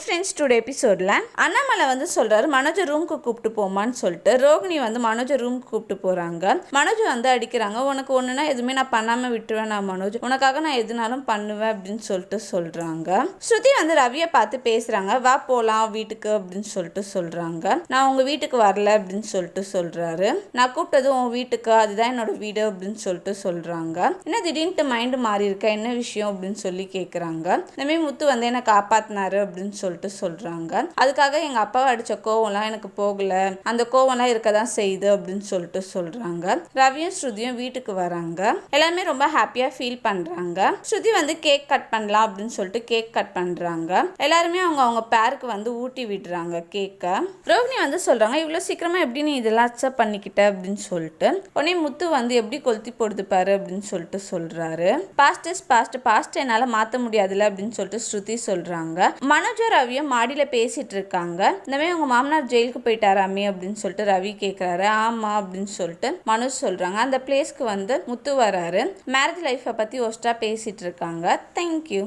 Friends today எபிசோடில் அண்ணாமலை வந்து சொல்கிறாரு மனோஜை ரூமுக்கு கூப்பிட்டு போமான்னு சொல்லிட்டு. ரோகிணி வந்து மனோஜை ரூமுக்கு கூப்பிட்டு போகிறாங்க மனோஜ் வந்து அடிக்கிறாங்க உனக்கு ஒன்றுனா எதுவுமே நான் பண்ணாமல் விட்டுருவேன் நான் மனோஜ். உனக்காக நான் எதுனாலும் பண்ணுவேன் அப்படின்னு சொல்லிட்டு சொல்கிறாங்க ஸ்ருதி வந்து ரவியை பார்த்து பேசுகிறாங்க வா போகலாம் வீட்டுக்கு அப்படின்னு சொல்லிட்டு சொல்கிறாங்க நான் உங்கள் வீட்டுக்கு வரல அப்படின்னு சொல்லிட்டு சொல்கிறாரு நான் கூப்பிட்டது உன் வீட்டுக்கு அதுதான் என்னோட வீடு அப்படின்னு சொல்லிட்டு சொல்கிறாங்க என்ன திடீர்னு மைண்டு மாறி இருக்கா என்ன விஷயம்? அப்படின்னு சொல்லி கேட்குறாங்க இந்தமாரி முத்து வந்து என்னை காப்பாற்றினாரு அப்படின்னு சொல்லி சொல்லிட்டு சொல்றாங்க. அதுக்காக எங்க அப்பாவை அடிச்ச கோவம்லாம் எனக்கு போகல. அந்த கோவம்லாம் இருக்க தான் செய்யுது அப்படின்னு சொல்லிட்டு சொல்றாங்க. ரவியும் ஸ்ருதியும் வீட்டுக்கு வராங்க. எல்லாருமே ரொம்ப ஹாப்பியா ஃபீல் பண்றாங்க. ஸ்ருதி வந்து கேக் கட் பண்ணலாம் அப்படின்னு சொல்லிட்டு கேக் கட் பண்றாங்க. எல்லாருமே அவங்க அவங்க பேருக்கு வந்து ஊட்டி விடுறாங்க கேக்கை ரோஹினி வந்து சொல்றாங்க இவ்வளோ சீக்கிரமா எப்படி நீ இதெல்லாம் அக்செப்ட் பண்ணிக்கிட்ட? அப்படின்னு சொல்லிட்டு. உடனே முத்து வந்து எப்படி கொளுத்தி போடுது பாரு அப்படின்னு சொல்லிட்டு சொல்றாரு. பாஸ்ட் இஸ் பாஸ்ட் பாஸ்ட் என்னால மாத்த முடியாதுல்ல அப்படின்னு சொல்லிட்டு ஸ்ருதி சொல்றாங்க. மனோஜர் ரவியும் மாடியில் பேசிகிட்டு இருக்காங்க. இந்த மாதிரி மாமனார் ஜெயிலுக்கு போயிட்டாராமே அப்படின்னு சொல்லிட்டு ரவி கேட்குறாரு ஆமாம் அப்படின்னு சொல்லிட்டு மனோஜ் சொல்கிறாங்க அந்த பிளேஸ்க்கு வந்து முத்து வராரு. மேரேஜ் லைஃப்பை பற்றி ஒஸ்ட்டாக பேசிகிட்டு இருக்காங்க. தேங்க்யூ